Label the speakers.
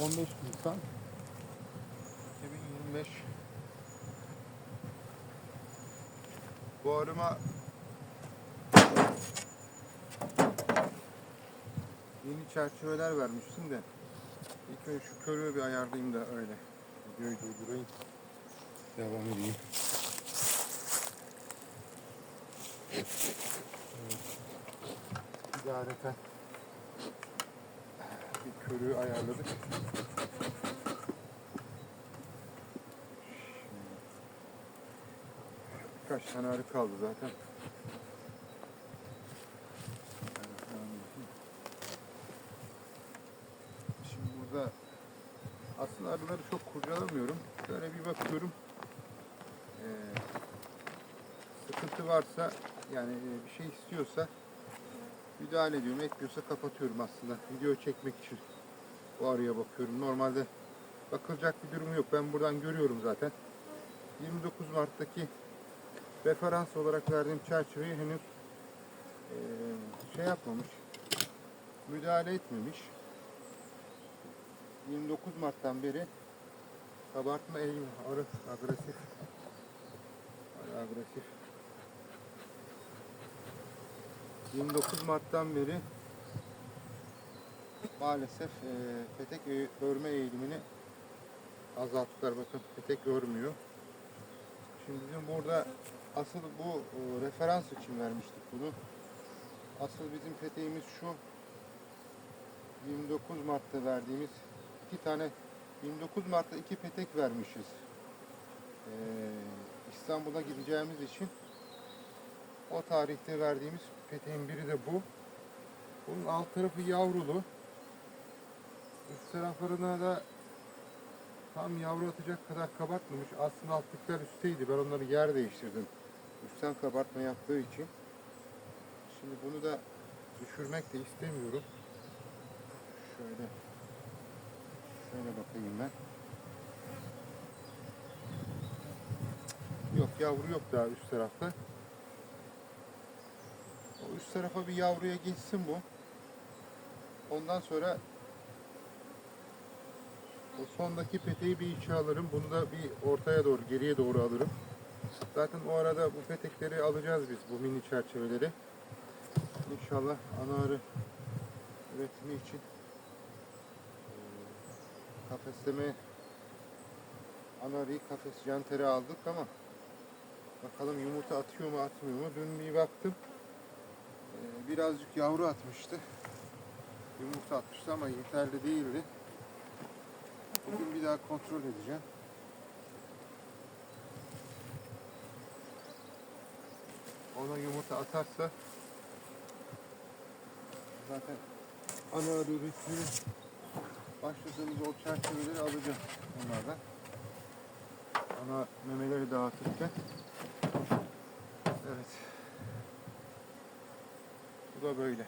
Speaker 1: 15 Nisan. 2025 Bu arıma yeni çerçeveler vermiştim de ilk önce şu körüğü bir ayarlayayım da öyle. Videoyu durdurayım. Devam edeyim. Evet. İdareten körüğü ayarladık. Birkaç tane arı kaldı zaten. Şimdi burada aslında arıları çok kurcalamıyorum. Böyle bir bakıyorum. Ee, sıkıntı varsa yani e, bir şey istiyorsa müdahale ediyorum. Etmiyorsa kapatıyorum aslında. Video çekmek için o arıya bakıyorum. Normalde bakılacak bir durum yok. Ben buradan görüyorum zaten. 29 Mart'taki referans olarak verdiğim çerçeveyi henüz eee, şey yapmamış. Müdahale etmemiş. 29 Mart'tan beri kabartma eğim arı agresif. Arı agresif. 29 Mart'tan beri maalesef eee petek örme eğilimini azalttılar. Bakın petek örmüyor. Şimdi bizim burada asıl bu e, referans için vermiştik bunu. Asıl bizim peteğimiz şu. 29 Mart'ta verdiğimiz iki tane 29 Mart'ta iki petek vermişiz. Ee, İstanbul'a gideceğimiz için o tarihte verdiğimiz peteğin biri de bu. Bunun alt tarafı yavrulu. Üst taraflarına da tam yavru atacak kadar kabartmamış. Aslında altlıklar üstteydi. Ben onları yer değiştirdim. Üstten kabartma yaptığı için. Şimdi bunu da düşürmek de istemiyorum. Şöyle şöyle bakayım ben. Yok yavru yok daha üst tarafta. O üst tarafa bir yavruya geçsin bu. Ondan sonra o sondaki peteği bir içe alırım. Bunu da bir ortaya doğru, geriye doğru alırım. Zaten o arada bu petekleri alacağız biz, bu mini çerçeveleri. İnşallah ana arı üretimi için eee, kafesleme ana arıyı kafes jantere aldık ama bakalım yumurta atıyor mu atmıyor mu? Dün bir baktım. eee, birazcık yavru atmıştı. Yumurta atmıştı ama yeterli değildi. Bugün bir daha kontrol edeceğim. Ona yumurta atarsa zaten ana arı üretimini başladığımız o çerçeveleri alacağım onlardan. Ana memeleri dağıtırken. Evet. Bu da böyle.